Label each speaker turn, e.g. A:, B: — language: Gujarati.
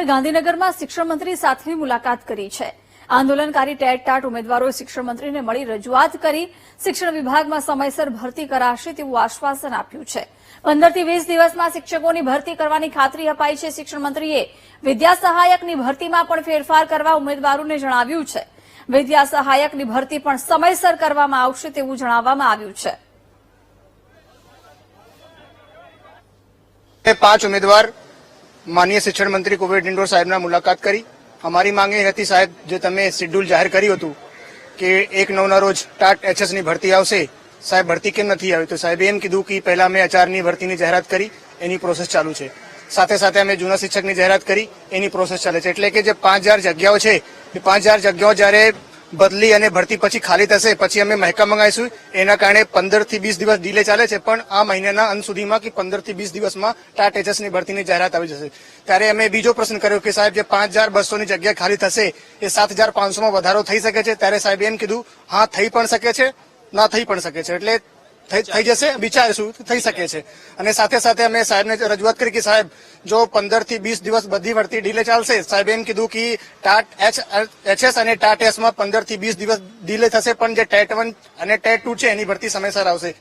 A: ઉમેદવારોએ ગાંધીનગરમાં શિક્ષણ મંત્રી મુલાકાત કરી છે. આંદોલનકારી ટેટટાટ ઉમેદવારોએ શિક્ષણ મળી રજૂઆત કરી શિક્ષણ વિભાગમાં સમયસર ભરતી કરાશે તેવું આશ્વાસન આપ્યું છે. પંદરથી વીસ દિવસમાં શિક્ષકોની ભરતી કરવાની ખાતરી અપાઈ છે. શિક્ષણ વિદ્યા સહાયકની ભરતીમાં પણ ફેરફાર કરવા ઉમેદવારોને જણાવ્યું છે. વિદ્યા સહાયકની ભરતી પણ સમયસર કરવામાં આવશે તેવું જણાવવામાં આવ્યું છે.
B: પાંચ ઉમેદવાર માનનીય શિક્ષણ મંત્રી કુબેર ડિંડોર સાહેબના મુલાકાત કરી. અમારી માંગ એ હતી સાહેબ, જે તમે શેડ્યુલ જાહેર કર્યું હતું, કે એક નવના રોજ ટાટ એચએસની ભરતી આવશે. સાહેબ, ભરતી કેમ નથી આવી? તો સાહેબે એમ કીધું કે પહેલા અમે અચારની ભરતીની જાહેરાત કરી, એની પ્રોસેસ ચાલુ છે. સાથે સાથે અમે જૂના શિક્ષકની જાહેરાત કરી, એની પ્રોસેસ ચાલે છે. એટલે કે જે પાંચ હજાર જગ્યાઓ છે, એ પાંચ હજાર જગ્યાઓ જ્યારે બદલી અને ભરતી પછી ખાલી થશે, પછી અમે મહેકા મંગાવીશું. એના કારણે પંદરથી વીસ દિવસ ડીલે ચાલે છે, પણ આ મહિનાના અંત સુધીમાં કે પંદરથી વીસ દિવસમાં ટાટ ભરતીની જાહેરાત આવી જશે. ત્યારે અમે બીજો પ્રશ્ન કર્યો કે સાહેબ, જે પાંચ હજાર બસોની જગ્યા ખાલી થશે, એ સાત હજાર પાંચસોમાં વધારો થઈ શકે છે? ત્યારે સાહેબ એમ કીધું, હા, થઈ પણ શકે છે, ના થઈ પણ શકે છે. એટલે થઈ જશે, વિચારીશું, થઈ શકે છે. અને સાથે સાથે અમે સાહેબને રજૂઆત કરી કે સાહેબ, જો પંદરથી વીસ દિવસ બધી વળતી ડીલે ચાલશે, સાહેબ એમ કીધું કે ટાટ એચ એચએસ અને ટાટ એસમાં પંદરથી વીસ દિવસ ડીલે થશે, પણ જે ટેટ વન અને ટેટ ટુ છે એની ભરતી સમયસર આવશે.